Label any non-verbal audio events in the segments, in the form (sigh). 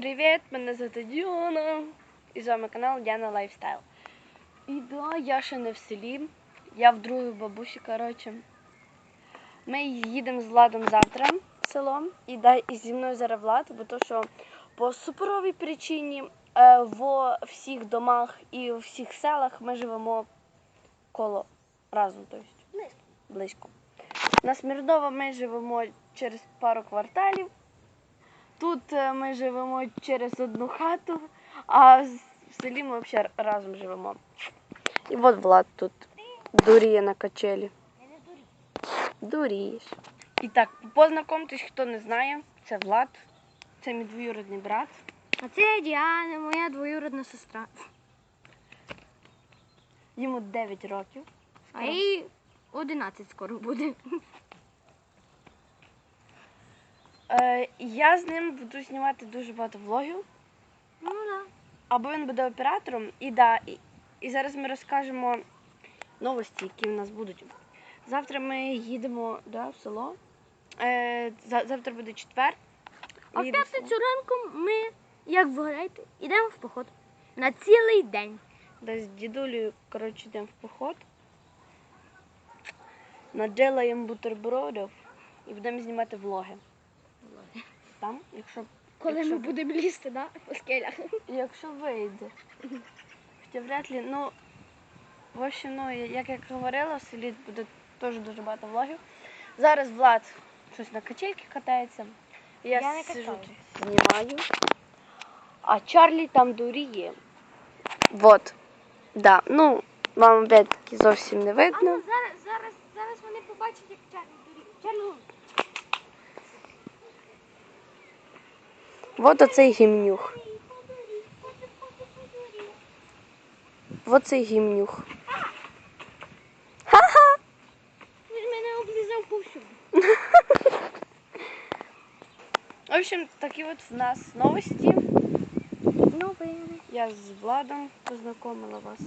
привіт! Мене звати Діана. І з вами канал Діана Лайфстайл. І да, я ще не в селі. Я в другій бабусі, коротше. Ми їдемо з Владом завтра в село. І, да, і зі мною зараз Влад, бо то, що по суперовій причині е, во всіх домах і у всіх селах ми живемо коло разом, тобто Близько. близько. На Смірдова ми живемо через пару кварталів. Тут е, ми живемо через одну хату, а в селі ми взагалі разом живемо. І от Влад тут дуріє на качелі. Дурієш. І так, познайомтесь, хто не знає, це Влад, це мій двоюродний брат. А це Діана, моя двоюродна сестра. Йому 9 років. А їй 11 скоро буде. Е, я з ним буду знімати дуже багато влогів. Ну да. Або він буде оператором, і да, і, і зараз ми розкажемо новості, які в нас будуть. Завтра ми їдемо да, в село. Е, за- завтра буде четвер. А в Їдемо село. п'ятницю ранком ми, як вгадаєте, йдемо в поход. На цілий день. Десь з дідулею, коротше, йдемо в поход. Наделаємо бутербродів і будемо знімати влоги. Там, якщо, Коли Якщо ми будемо лізти, да? По скелях. якщо вийде. Хоча вряд ли, ну, в общем, ну, як я говорила, в селі буде теж дуже багато влогів. Зараз Влад щось на качельки катається. Я, Я не сижу тут, знімаю. А Чарлі там дуріє. Вот. Да. Ну, вам опять-таки зовсім не А видно. ну зараз, зараз, зараз вони побачать, як Чарлі дурі. Чарлі. Вот оцей гімнюх. Вот цей гімнюх. Він мене облізав повсюди. (laughs) В общем, такі от в нас новості. Новини. Я з Владом познайомила вас.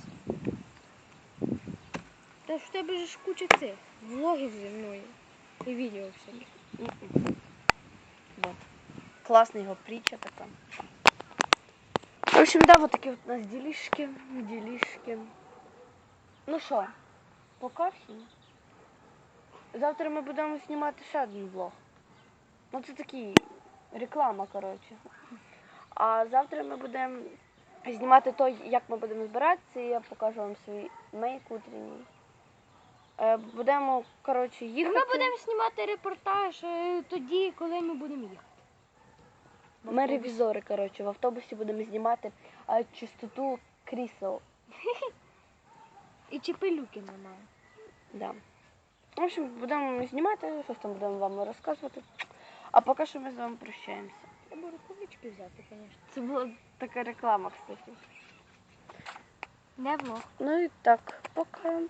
Та ж в тебе ж куча цих влогів зі мною. І відео всякі. Класна його притча така. В общем, да, вот такі от у нас ділішки, ділішки. Ну що, пока всім. Завтра ми будемо знімати ще один влог. Ну це такий реклама, коротше. А завтра ми будемо знімати той, як ми будемо збиратися, і я покажу вам свій мейк утренній. Е, Будемо, коротше, їхати. Ми будемо знімати репортаж е, тоді, коли ми будемо їхати. Ми ревізори, коротше, в автобусі будемо знімати а, чистоту крісел. І чи пилюки немає. Да. В общем, будемо знімати, щось там будемо вам розказувати. А поки що ми з вами прощаємося. Треба рукавички взяти, звісно. Це була така реклама, кстати. Не влог. Ну і так, пока.